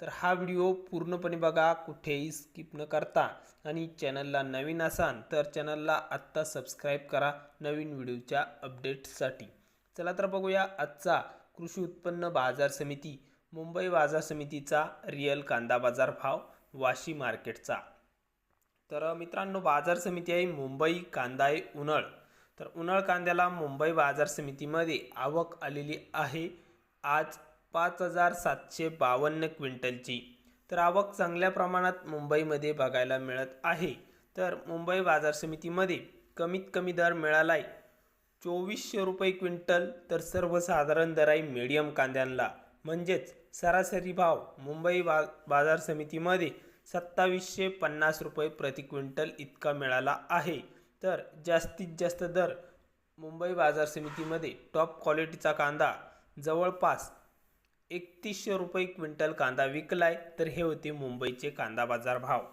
तर हा व्हिडिओ पूर्णपणे बघा कुठेही स्किप न करता. आणि चॅनलला नवीन असाल तर चॅनलला आत्ता सबस्क्राईब करा नवीन व्हिडिओच्या अपडेट्ससाठी. चला तर बघूया आजचा कृषी उत्पन्न बाजार समिती मुंबई बाजार समितीचा रिअल कांदा बाजार भाव वाशी मार्केटचा. तर मित्रांनो बाजार समिती आहे मुंबई कांदा आहे उन्हाळ. तर उन्हाळ कांद्याला मुंबई बाजार समितीमध्ये आवक आलेली आहे. आज पाच हजार सातशे बावन्न क्विंटलची. तर आवक चांगल्या प्रमाणात मुंबईमध्ये बघायला मिळत आहे. तर मुंबई बाजार समितीमध्ये कमीत कमी दर मिळाला आहे चोवीसशे रुपये क्विंटल तर सर्वसाधारण दर आहे मीडियम कांद्यांना म्हणजेच सरासरी भाव मुंबई बा बाजार समितीमध्ये सत्तावीसशे पन्नास रुपये प्रति क्विंटल इतका मिळाला आहे. तर जास्तीत जास्त दर मुंबई बाजार समितीमध्ये टॉप क्वालिटीचा कांदा जवळपास एकतीसशे रुपये क्विंटल कांदा विकलाय तर हे होते मुंबईचे कांदा बाजार भाव.